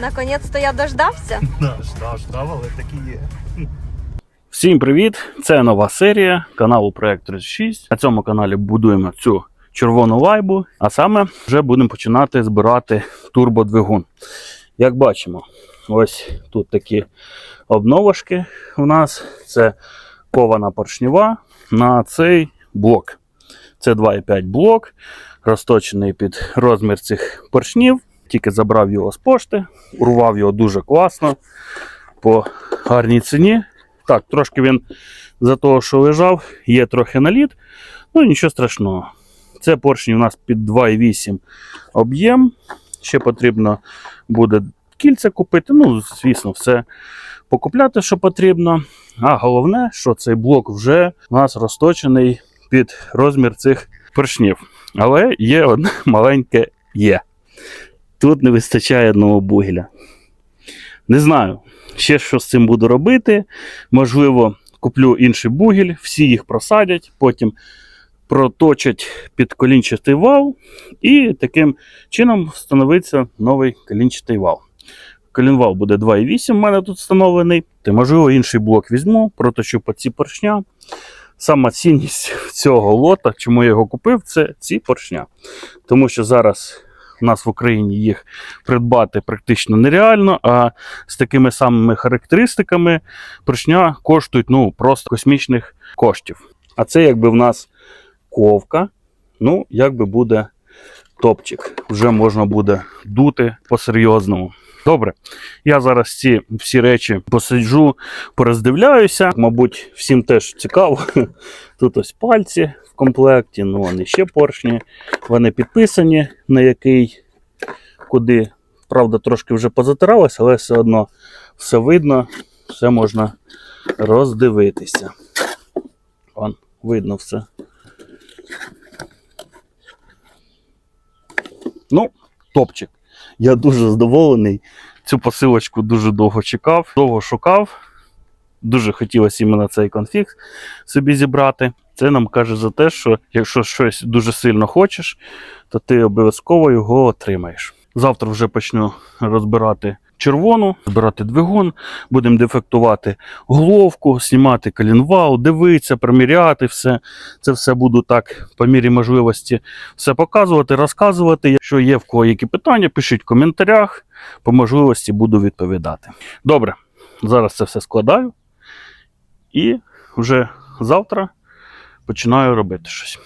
наконець-то я дождався? Да, ждав, ждав, але так і є. Всім привіт! Це нова серія каналу Проект 36. На цьому каналі будуємо цю червону лайбу, а саме вже будемо починати збирати турбодвигун. Як бачимо, ось тут такі обновочки у нас. Це кована поршнева на цей блок. Це 2,5 блок, розточений під розмір цих поршнів. Тільки забрав його з пошти, урвав його дуже класно по гарній ціні. Так, трошки він за того, що лежав, є трохи наліт, ну нічого страшного. Це поршні у нас під 2,8 об'єм. Ще потрібно буде кільця купити. Ну, звісно, все покупляти, що потрібно. А головне, що цей блок вже у нас розточений під розмір цих поршнів. Але є одне маленьке є. Тут не вистачає одного бугеля. Не знаю, ще що з цим буду робити. Можливо, куплю інший бугель, всі їх просадять, потім проточать під колінчатий вал, і таким чином встановиться новий колінчатий вал. Колінвал буде 2,8 у мене тут встановлений. Та, можливо, інший блок візьму, проточу по ці поршня. Сама цінність цього лота, чому я його купив, це ці поршня. Тому що зараз нас в Україні їх придбати практично нереально, а з такими самими характеристиками поршня коштують ну, просто космічних коштів. А це якби в нас ковка, ну, якби буде топчик. Вже можна буде дути по-серйозному. Добре, я зараз ці всі речі посиджу, пороздивляюся. Мабуть, всім теж цікаво. Тут ось пальці комплекті, ну вони ще поршні. Вони підписані на який, куди. Правда, трошки вже позатиралось, але все одно все видно, все можна роздивитися. Вон, видно все. Ну, топчик. Я дуже задоволений. Цю посилочку дуже довго чекав, довго шукав. Дуже хотілося іменно цей конфіг собі зібрати. Це нам каже за те, що якщо щось дуже сильно хочеш, то ти обов'язково його отримаєш. Завтра вже почну розбирати червону, збирати двигун, будемо дефектувати головку, знімати колінвал, дивитися, приміряти все. Це все буду так по мірі можливості все показувати, розказувати. Якщо є в кого які питання, пишіть в коментарях. По можливості буду відповідати. Добре, зараз це все складаю. І вже завтра починаю робити щось.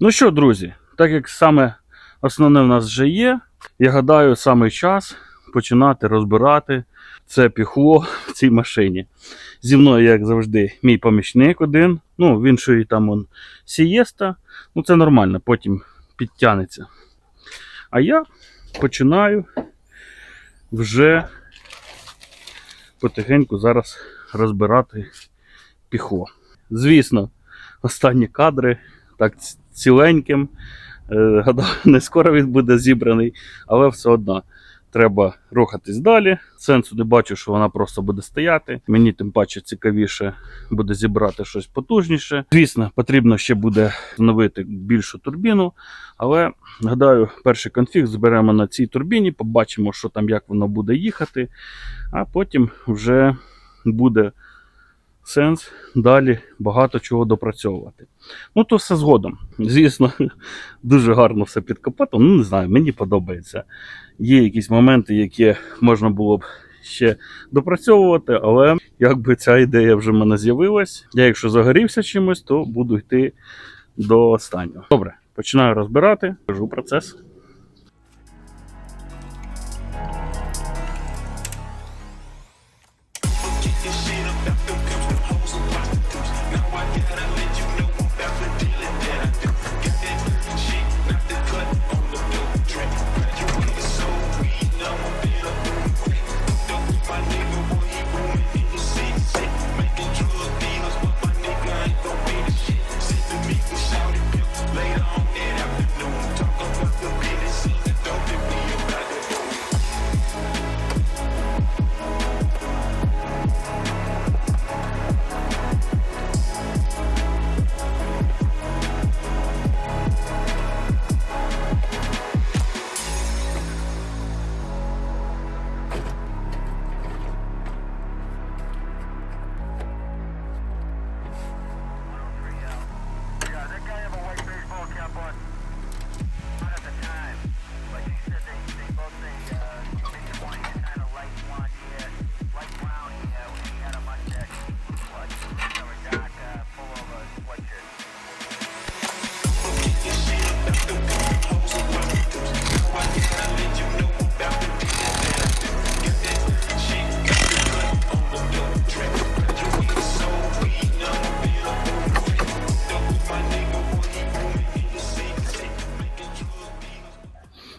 Ну що, друзі, так як саме основне в нас вже є, я гадаю, саме час починати розбирати це піхло в цій машині. Зі мною, як завжди, мій помічник один. Ну, в іншої там он сієста. Ну, це нормально, потім підтягнеться. А я починаю вже потихеньку зараз розбирати піхло. Звісно, останні кадри так ціленьким. Е, Гадаю, не скоро він буде зібраний, але все одно треба рухатись далі. Сенсу не бачу, що вона просто буде стояти. Мені тим паче цікавіше буде зібрати щось потужніше. Звісно, потрібно ще буде встановити більшу турбіну, але гадаю, перший конфіг зберемо на цій турбіні, побачимо, що там, як воно буде їхати, а потім вже буде сенс далі багато чого допрацьовувати. Ну, то все згодом. Звісно, дуже гарно все під капотом. Ну, не знаю, мені подобається. Є якісь моменти, які можна було б ще допрацьовувати, але якби ця ідея вже в мене з'явилась. Я, якщо загорівся чимось, то буду йти до останнього. Добре, починаю розбирати, кажу процес.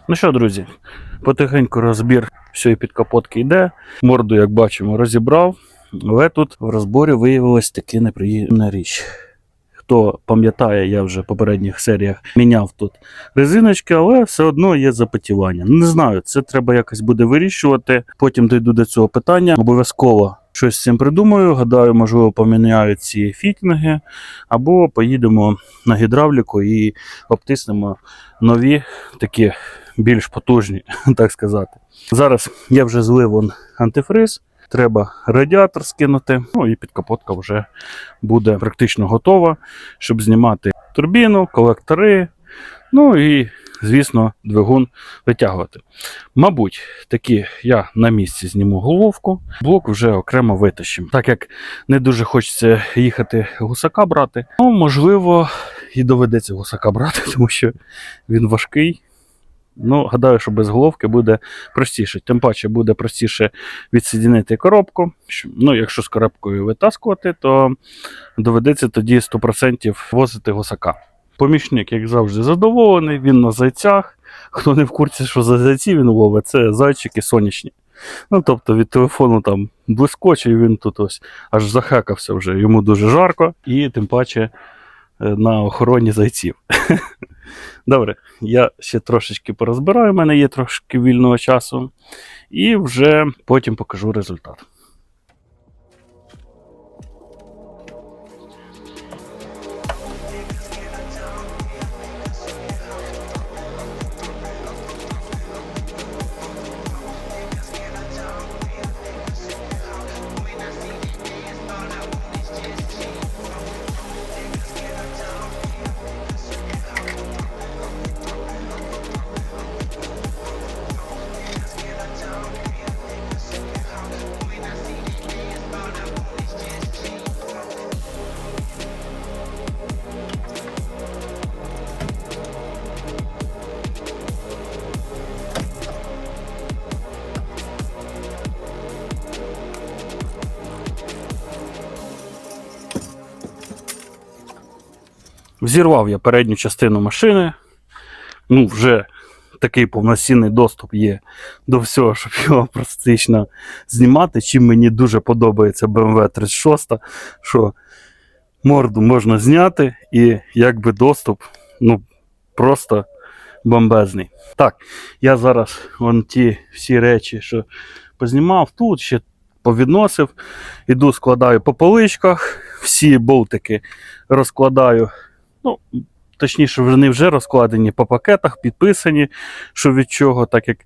Ну що, друзі, потихеньку розбір всієї підкапотки йде. Морду, як бачимо, розібрав. Але тут в розборі виявилась таки неприємна річ. Хто пам'ятає, я вже в попередніх серіях міняв тут резиночки, але все одно є запотівання. Не знаю, це треба якось буде вирішувати. Потім дійду до цього питання. Обов'язково щось з цим придумаю. Гадаю, можливо, поміняю ці фітінги, або поїдемо на гідравліку і обтиснемо нові такі більш потужні, так сказати. Зараз я вже злив вон антифриз. Треба радіатор скинути, ну і підкапотка вже буде практично готова, щоб знімати турбіну, колектори, ну і, звісно, двигун витягувати. Мабуть, таки я на місці зніму головку, блок вже окремо витащимо. Так як не дуже хочеться їхати гусака брати, ну, можливо, і доведеться гусака брати, тому що він важкий. Ну, гадаю, що без головки буде простіше. Тим паче буде простіше відсоединити коробку. Ну, якщо з коробкою витаскувати, то доведеться тоді 100% возити гусака. Помічник, як завжди, задоволений, він на зайцях. Хто не в курсі, що за зайці він ловить, це зайчики сонячні. Ну, тобто від телефону там блискоче, і він тут ось аж захекався вже. Йому дуже жарко, і тим паче на охороні зайців. Добре, я ще трошечки порозбираю, у мене є трошки вільного часу, і вже потім покажу результат. Взірвав я передню частину машини. Ну, вже такий повноцінний доступ є до всього, щоб його практично знімати. Чим мені дуже подобається BMW 36, що морду можна зняти, і якби доступ ну, просто бомбезний. Так, я зараз вон ті всі речі, що познімав тут, ще повідносив, іду складаю по поличках, всі болтики розкладаю ну, точніше, вони вже розкладені по пакетах, підписані, що від чого, так як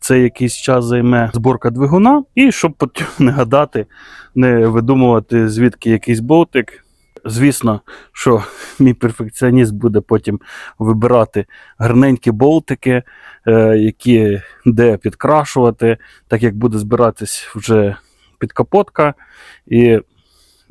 це якийсь час займе зборка двигуна, і щоб потім не гадати, не видумувати, звідки якийсь болтик. Звісно, що мій перфекціоніст буде потім вибирати гарненькі болтики, е, які де підкрашувати, так як буде збиратись вже підкапотка. І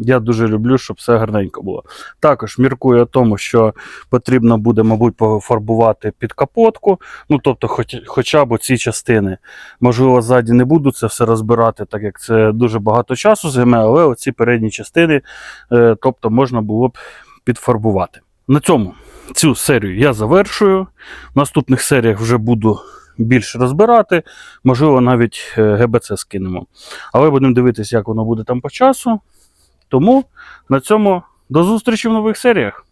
я дуже люблю, щоб все гарненько було. Також міркую о тому, що потрібно буде, мабуть, пофарбувати під капотку. Ну, тобто, хоч, хоча б ці частини. Можливо, ззаді не буду це все розбирати, так як це дуже багато часу займе, але оці передні частини, е, тобто, можна було б підфарбувати. На цьому цю серію я завершую. В наступних серіях вже буду більше розбирати. Можливо, навіть е, ГБЦ скинемо. Але будемо дивитися, як воно буде там по часу. Тому на цьому до зустрічі в нових серіях.